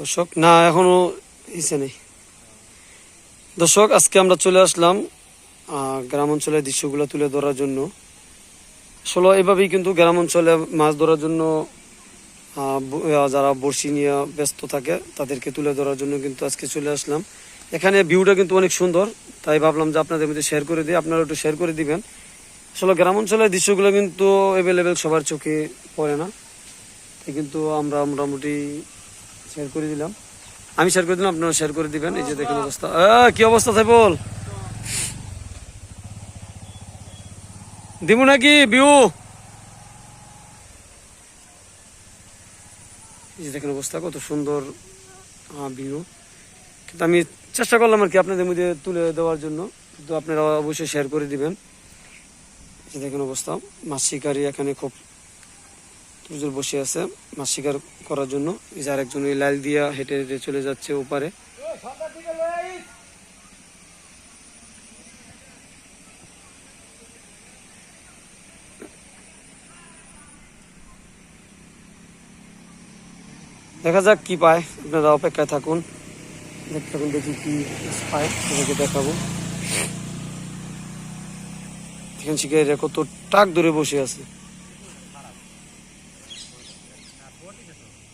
দর্শক, না, এখনও ইসে নেই। দর্শক, আজকে আমরা চলে আসলাম গ্রাম অঞ্চলের দৃশ্যগুলো তুলে ধরার জন্য। আসলে এভাবেই কিন্তু গ্রাম অঞ্চলে মাছ ধরার জন্য যারা বড়শি নিয়ে ব্যস্ত থাকে, তাদেরকে তুলে ধরার জন্য কিন্তু আজকে চলে আসলাম। এখানে ভিউটা কিন্তু অনেক সুন্দর, তাই ভাবলাম যে আপনাদের মধ্যে শেয়ার করে দিই আপনারা একটু শেয়ার করে দিবেন। আসলে গ্রাম অঞ্চলের দৃশ্যগুলো কিন্তু অ্যাভেলেবেল সবার চোখে পড়ে না কিন্তু আমরা মোটামুটি শেয়ার করে দিলাম। আমি শেয়ার করে দিলাম, আপনারা শেয়ার করে দিবেন, এই যে দেখেন অবস্থা। কি অবস্থা তাই বল দিব নাকি বিউ এই যে দেখেন অবস্থা, কত সুন্দর ভিউ কিন্তু আমি চেষ্টা করলাম আর কি আপনাদের মধ্যে তুলে দেওয়ার জন্য। কিন্তু আপনারা অবশ্যই শেয়ার করে দিবেন। এই যে দেখেন অবস্থা মাছ শিকারি এখানে খুব প্রচুর বসে আছে, মাছ শিকার করার জন্য। এই যে আরেকজন ওই লাল দিয়া হেঁটে হেঁটে চলে যাচ্ছে ওপারে। দেখা যাক কি পায়। আপনারা অপেক্ষায় থাকুন। দেখতে থাকুন, দেখি কি পায়। দেখাবো। এখানে শিকারীরা কত টাক ধরে বসে আছে। Thank you.